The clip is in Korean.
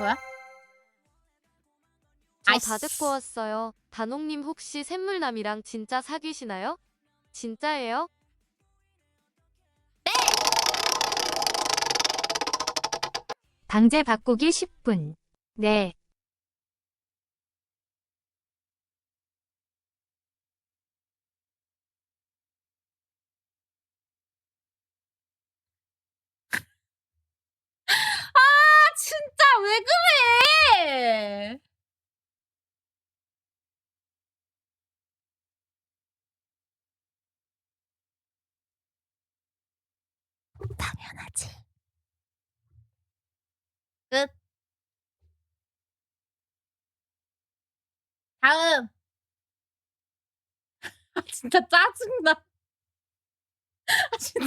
뭐야? 저 아이씨. 다 듣고 왔어요. 단옥님 혹시 샘물남이랑 진짜 사귀시나요? 진짜예요? 방제 바꾸기 10분. 네. 아 진짜 왜 그래? 당연하지. 끝. 다음. 아 진짜 짜증나. 아 진짜.